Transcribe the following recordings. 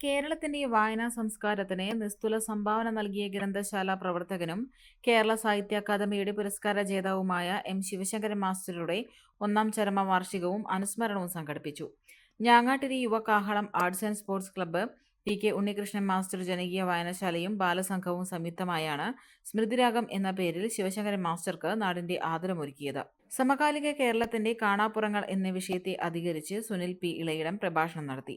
കേരളത്തിന്റെ വായനാ സംസ്കാരത്തിന് നിസ്തുല സംഭാവന നൽകിയ ഗ്രന്ഥശാല പ്രവർത്തകനും കേരള സാഹിത്യ അക്കാദമിയുടെ പുരസ്കാര ജേതാവുമായ എം ശിവശങ്കരൻ മാസ്റ്ററുടെ ഒന്നാം ചരമ വാർഷികവും അനുസ്മരണവും സംഘടിപ്പിച്ചു. Njangattiri Yuva Kahalam arts and sports club P K Unnikrishnan master ജനകീയ വായനശാലയും ബാലസംഘവും സംയുക്തമായാണ് സ്മൃതിരാഗം എന്ന പേരിൽ ശിവശങ്കരൻ മാസ്റ്റർക്ക് നാടിന്റെ ആദരമൊരുക്കിയത്. സമകാലിക കേരളത്തിന്റെ കാണാപ്പുറങ്ങൾ എന്ന വിഷയത്തെ അധികരിച്ച് സുനിൽ പി ഇളയിടം പ്രഭാഷണം നടത്തി.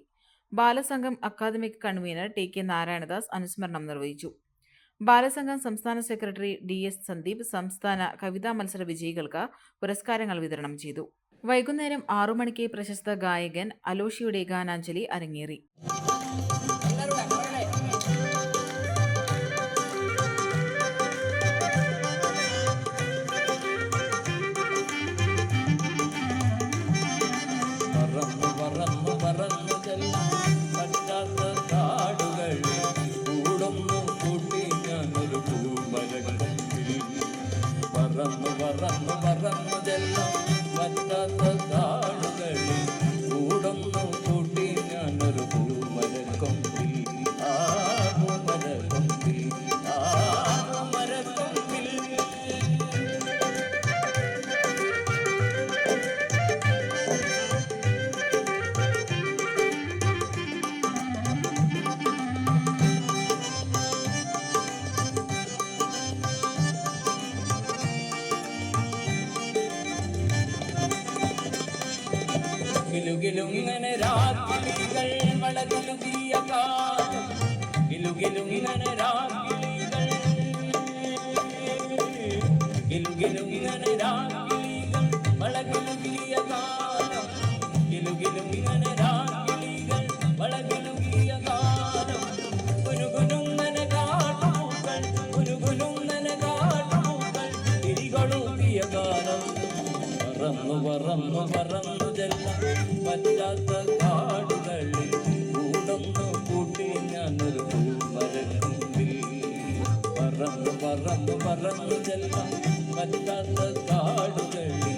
Balasangham academic convener T K Narayanadas അനുസ്മരണം നിർവഹിച്ചു. ബാലസംഘം സംസ്ഥാന സെക്രട്ടറി ഡി എസ് സന്ദീപ് സംസ്ഥാന കവിതാ മത്സര വിജയികൾക്ക് പുരസ്കാരങ്ങൾ വിതരണം ചെയ്തു. വൈകുന്നേരം ആറു മണിക്ക് പ്രശസ്ത ഗായകൻ അലോഷിയുടെ ഗാനാഞ്ജലി അരങ്ങേറി. പറന്നു പറന്നു പറന്നു ചെല്ലാം പറ്റാത്ത കാടുകളിൽ ഗിലുഗിലുങ്ങനെ രാത്രികൾ വളകിലുകിയ കാലം ഗിലുഗിലുങ്ങനെ രാത്രികൾ ഗിലുഗിലുങ്ങനെ രാത്രികൾ പറന്നു പറന്നു പറന്നു ചെല്ല പറ്റാത്ത കാടുകളിൽ കൂടൊന്നു കൂട്ടി ഞാനൊരു പൂമരക്കുമ്പിൽ പറന്നു പറന്നു പറന്നു ചെല്ല പറ്റാത്ത കാടുകളിൽ